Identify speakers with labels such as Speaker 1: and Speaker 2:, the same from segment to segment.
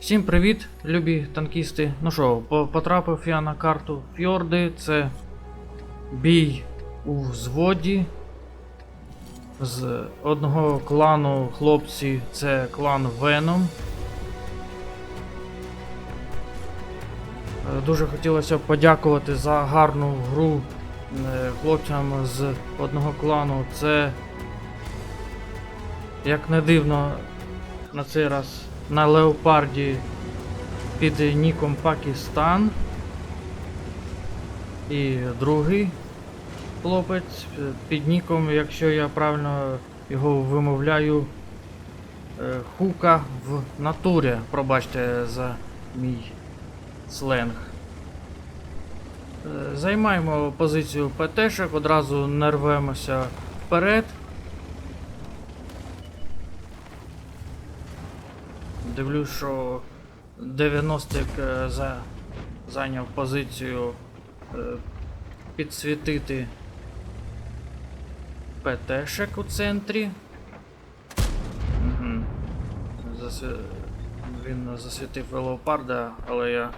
Speaker 1: Всім привіт, любі танкісти. Ну що, потрапив я на карту Фьорди. Це бій у взводі. З одного клану хлопці це клан Веном. Е, Дуже хотілося б подякувати за гарну гру е, хлопцям з одного клану. Це, як не дивно, на цей раз на леопарді під ніком Пакистан. І другий хлопець під ніком, якщо я правильно його вимовляю, е, Хука в натурі. Пробачте за мій сленг. Е, Займаємо позицію ПТшек, одразу нервемося вперед. Дивлюсь, що 90-ик е, за, зайняв позицію е, підсвітити ПТшек у центрі. Угу. Він засвітив леопарда, але я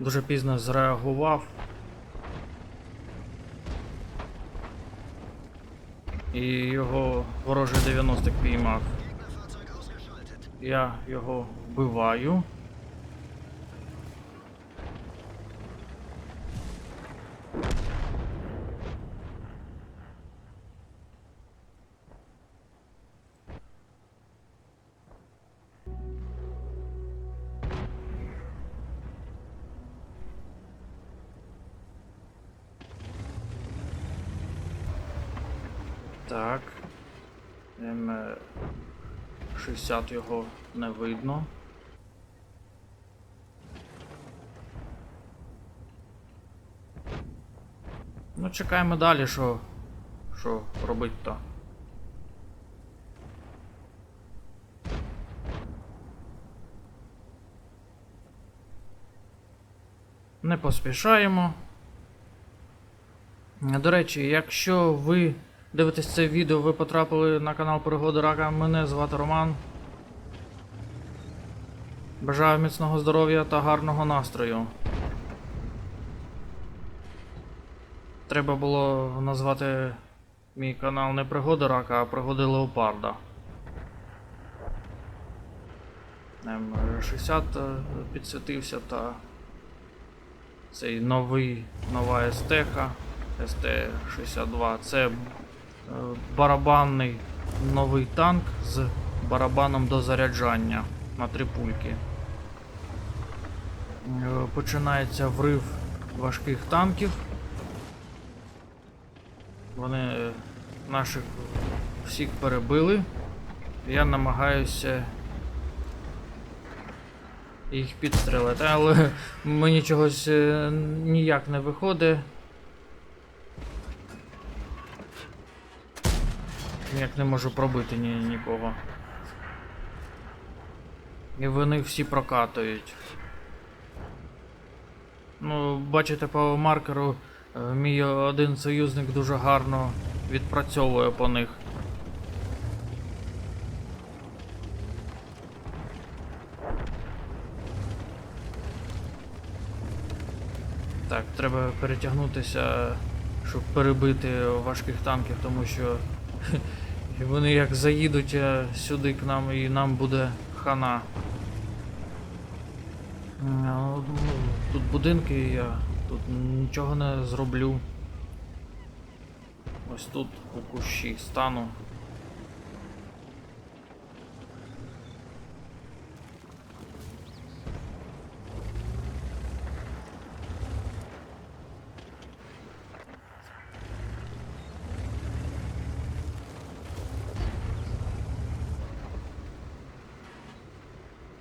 Speaker 1: дуже пізно зреагував. І його ворожий 90-ик піймав. Я його вбиваю. Так. М60 його не видно. Ну, чекаємо далі, що. Що робить то. Не поспішаємо. До речі, якщо ви дивитесь це відео, ви потрапили на канал Пригоди Рака, мене звати Роман. Бажаю міцного здоров'я та гарного настрою. Треба було назвати мій канал не Пригоди Рака, а Пригоди Леопарда. М60 е, підсвітився та цей новий, нова естеха СТ-62. Це барабанний новий танк з барабаном до заряджання на три пульки. Е, Починається врив важких танків. Вони е, наших всіх перебили. Я намагаюся їх підстрелити, але мені чогось е, ніяк не виходить. Ніяк не можу пробити ні, нікого. І вони всі прокатують. Ну, бачите, по маркеру е, мій один союзник дуже гарно відпрацьовує по них. Так, треба перетягнутися, щоб перебити важких танків, тому що вони як заїдуть е, сюди к нам і нам буде хана. А, ну, Тут будинки, я тут нічого не зроблю. Ось тут у кущі стану.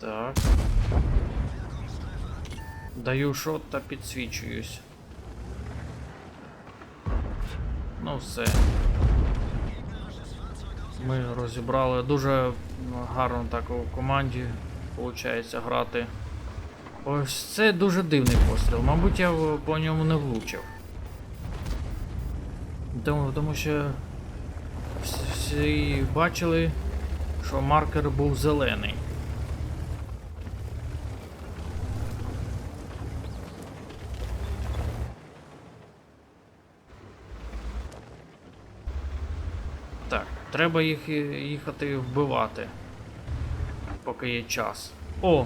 Speaker 1: Так. Даю шот та підсвічуюсь. Ну все. Ми розібрали. Дуже гарно так у команді виходить грати. Ось це дуже дивний постріл. Мабуть, я по ньому не влучив. Тому, тому що всі бачили, що маркер був зелений. Треба їх їхати вбивати. Поки є час. О!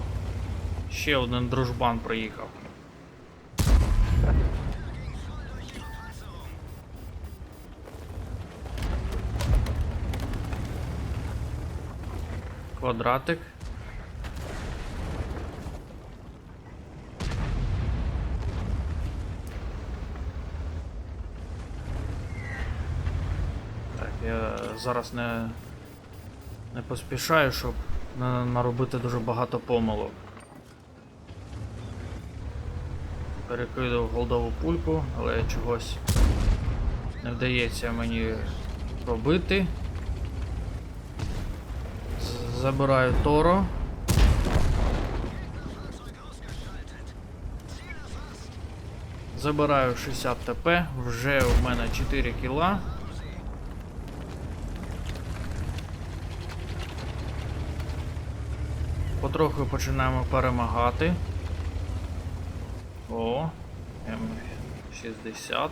Speaker 1: Ще один дружбан приїхав. Квадратик. Так, я зараз не, не поспішаю, щоб наробити дуже багато помилок. Перекидав голдову пульку, але чогось не вдається мені робити. Забираю Торо. Забираю 60 ТП, вже у мене 4 кіла. Потроху починаємо перемагати. О, М60.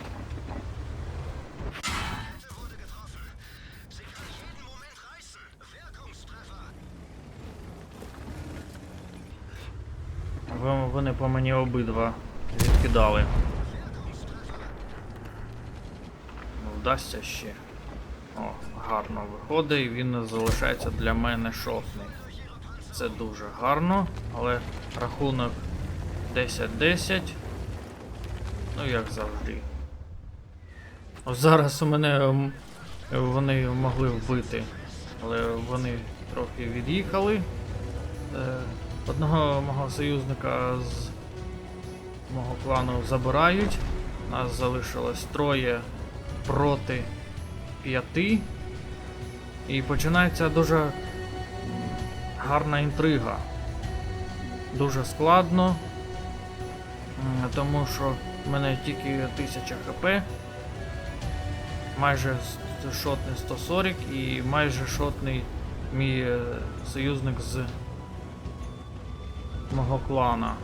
Speaker 1: Ви- Вони по мені обидва відкидали. Ну, вдасться ще. О, гарно виходить, він залишається для мене шотний. Це дуже гарно, але рахунок 10-10. Ну, як завжди. Зараз у мене вони могли вбити, але вони трохи від'їхали. Е, Одного мого союзника з мого клану забирають. Нас залишилось троє проти п'яти. І починається дуже гарна інтрига. Дуже складно, тому що в мене тільки 1000 хп, майже шотний 140 і майже шотний мій е, союзник з мого клана.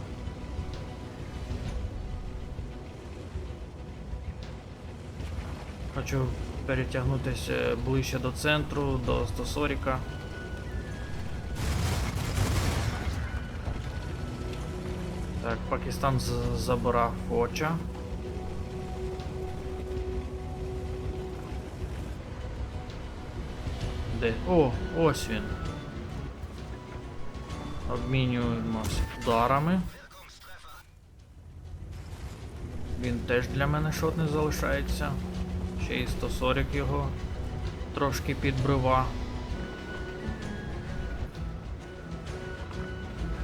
Speaker 1: Хочу перетягнутися ближче до центру, до 140. Пакистан з- забирав Фоча. Де? О, ось він. Обмінюємось ударами. Він теж для мене шотний залишається. Ще й 140 його трошки підбрива.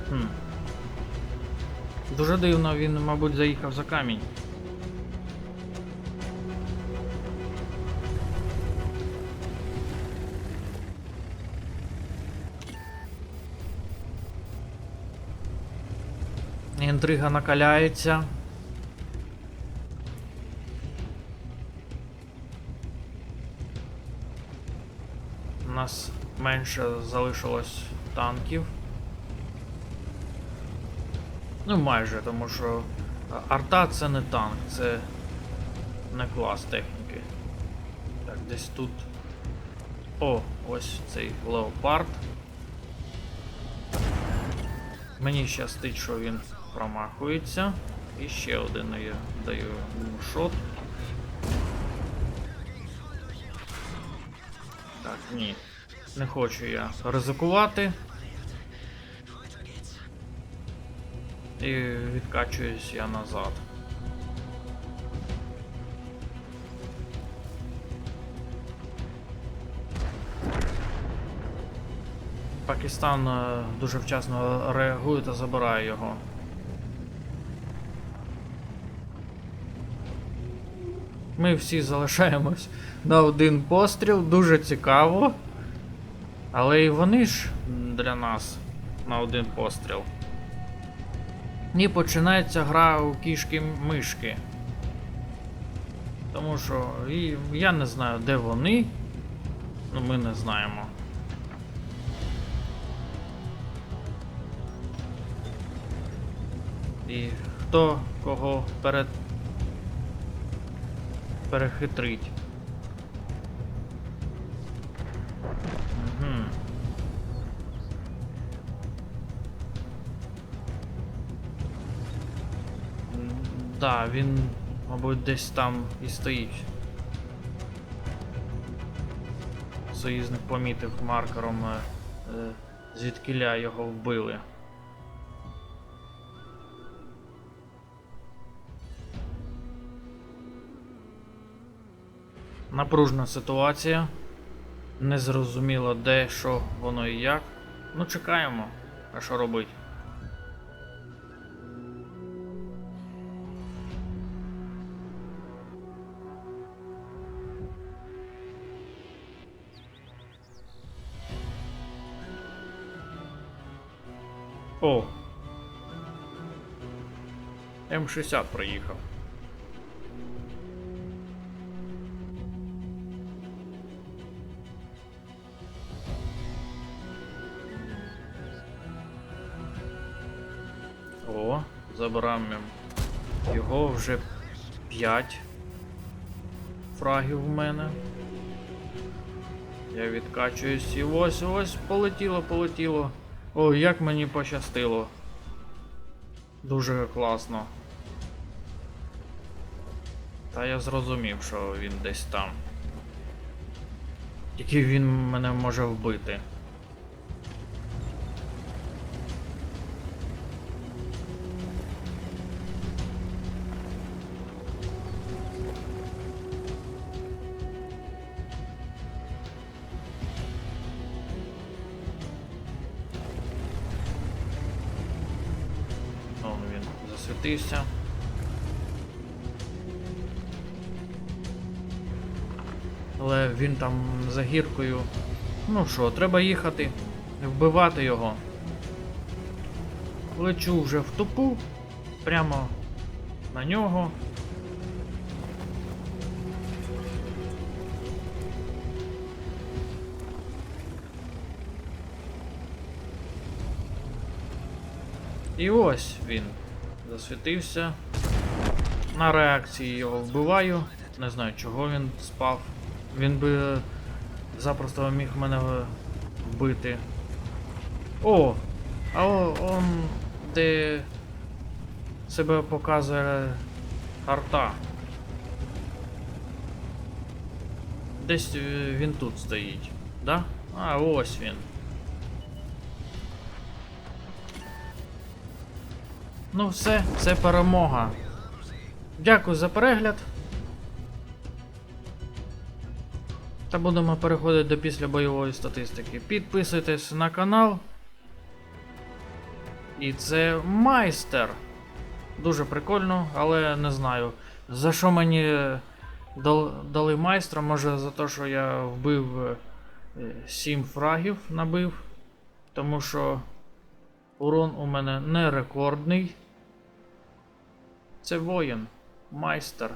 Speaker 1: Хм. Дуже дивно, він, мабуть, заїхав за камінь. Інтрига накаляється. У нас менше залишилось танків. Ну, майже, тому що арта це не танк, це не клас техніки. Так, десь тут. О, ось цей леопард. Мені щастить, що він промахується. І ще один я даю шот. Так, ні. Не хочу я ризикувати. І відкачуюсь я назад. Пакистан е, дуже вчасно реагує та забирає його. Ми всі залишаємось на один постріл, дуже цікаво. Але і вони ж для нас на один постріл. І починається гра у кішки-мишки. Тому що і я не знаю, де вони. Ну, ми не знаємо. І хто кого перед перехитрить. Да, він, мабуть, десь там і стоїть. Союзник помітив маркером, е, е, звідкиля його вбили. Напружна ситуація. Незрозуміло де, що, воно і як. Ну, чекаємо. А що робить? О. М60 приїхав. О, забираємо його вже 5 фрагів в мене. Я відкачуюсь і ось ось полетіло, полетіло. О, як мені пощастило. Дуже класно. Та я зрозумів, що він десь там. Який він мене може вбити. Засвітився. Але він там за гіркою. Ну що, треба їхати, вбивати його. Лечу вже в тупу, прямо на нього. І ось він засвітився. На реакції його вбиваю. Не знаю, чого він спав. Він би запросто міг мене вбити. О! А он де себе показує арта. Десь е, він тут стоїть, да? А, ось він. Ну все, це перемога. Дякую за перегляд. Та будемо переходити до післябойової статистики. Підписуйтесь на канал. І це майстер. Дуже прикольно, але не знаю. За що мені дали майстра? Може за те, що я вбив 7 фрагів набив. Тому що урон у мене не рекордний. Це воїн, майстер.